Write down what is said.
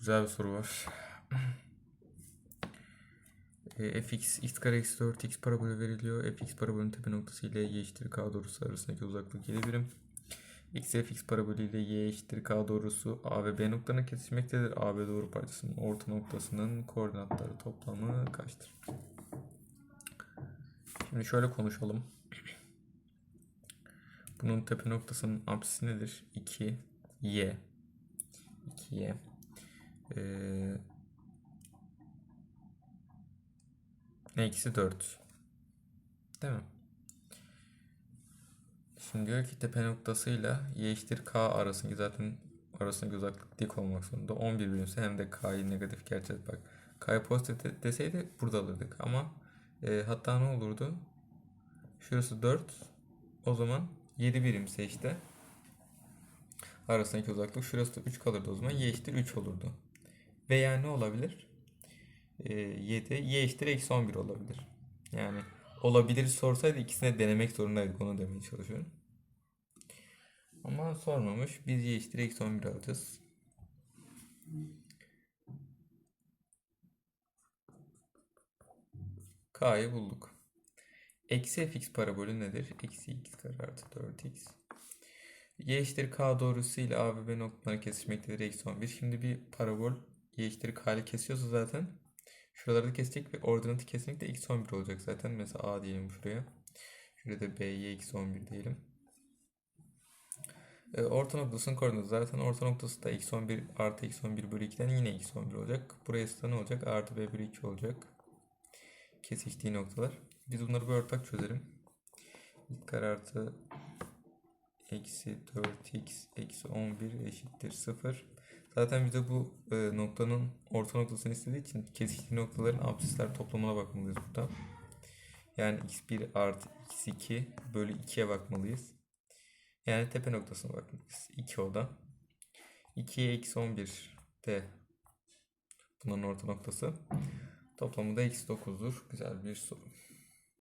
Güzel bir soru var. E, fx x kare eksi 4 x parabolü veriliyor. fx parabolün tepe noktası ile y eşittir k doğrusu arasındaki uzaklık 7 birim. x fx parabolü ile y eşittir k doğrusu a ve b noktalarına kesişmektedir. a b doğru parçasının orta noktasının koordinatları toplamı kaçtır? Şimdi şöyle konuşalım. Bunun tepe noktasının apsisi nedir? 2 y 2y ee, eksi 4 değil mi? Şimdi diyor ki tepe noktasıyla y eşittir k arasındaki zaten arasındaki uzaklık dik olmak zorunda. 11 birimse hem de k'yı negatif gerçek bak. K'yı pozitif de- deseydi burada alırdık ama e, hatta ne olurdu? Şurası 4 o zaman 7 birimse işte arasındaki uzaklık şurası da 3 kalırdı o zaman y eşittir 3 olurdu. Veya ne olabilir? Ee, 7 y eşittir eksi 11 olabilir. Yani olabilir sorsaydı ikisine denemek zorundaydık onu demeye çalışıyorum. Ama sormamış. Biz y eşittir eksi 11 alacağız. K'yı bulduk. Eksi fx parabolü nedir? Eksi x kare artı 4x. Y eşittir k doğrusuyla A ve B noktaları kesişmektedir. Eksi 11. Şimdi bir parabol y eşittir k ile kesiyorsa zaten şuraları da kesecek ve ordinatı kesinlikle eksi 11 olacak zaten. Mesela A diyelim şuraya. Şurada da B'ye eksi 11 diyelim. E, orta noktasının koordinatı zaten orta noktası da eksi 11 artı eksi 11 bölü 2'den yine eksi 11 olacak. Burası da ne olacak? Artı B bölü 2 olacak. Kesiştiği noktalar. Biz bunları bir ortak çözelim. İlk kare artı eksi 4x eksi 11 eşittir 0. Zaten bize bu e, noktanın orta noktasını istediği için kesiştiği noktaların absisler toplamına bakmalıyız burada. Yani x1 artı x2 bölü 2'ye bakmalıyız. Yani tepe noktasına bakmalıyız. 2 o da. 2'ye eksi 11 de bunun orta noktası. Toplamı da eksi 9'dur. Güzel bir soru.